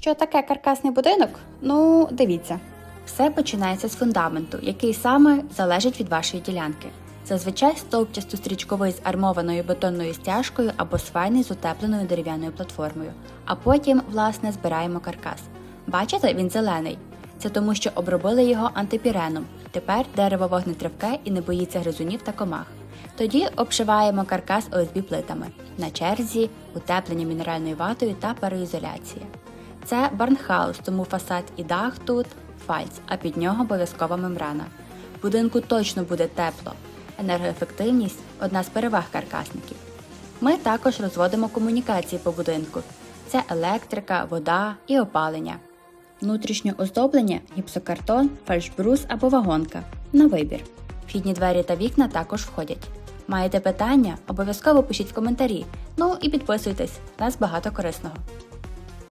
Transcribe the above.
Що таке каркасний будинок? Ну, дивіться. Все починається з фундаменту, який саме залежить від вашої ділянки. Зазвичай стовпчасто-стрічковий з армованою бетонною стяжкою або свайний з утепленою дерев'яною платформою. А потім, власне, збираємо каркас. Бачите, він зелений. Це тому, що обробили його антипіреном. Тепер дерево вогнетривке і не боїться гризунів та комах. Тоді обшиваємо каркас ОСБ плитами. На черзі утеплення мінеральною ватою та пароізоляція. Це барнхаус, тому фасад і дах тут фальц, а під нього обов'язкова мембрана. Будинку точно буде тепло. Енергоефективність одна з переваг каркасників. Ми також розводимо комунікації по будинку: це електрика, вода і опалення. Внутрішнє оздоблення гіпсокартон, фальшбрус або вагонка на вибір. Вхідні двері та вікна також входять. Маєте питання? Обов'язково пишіть в коментарі. Ну і підписуйтесь, у нас багато корисного.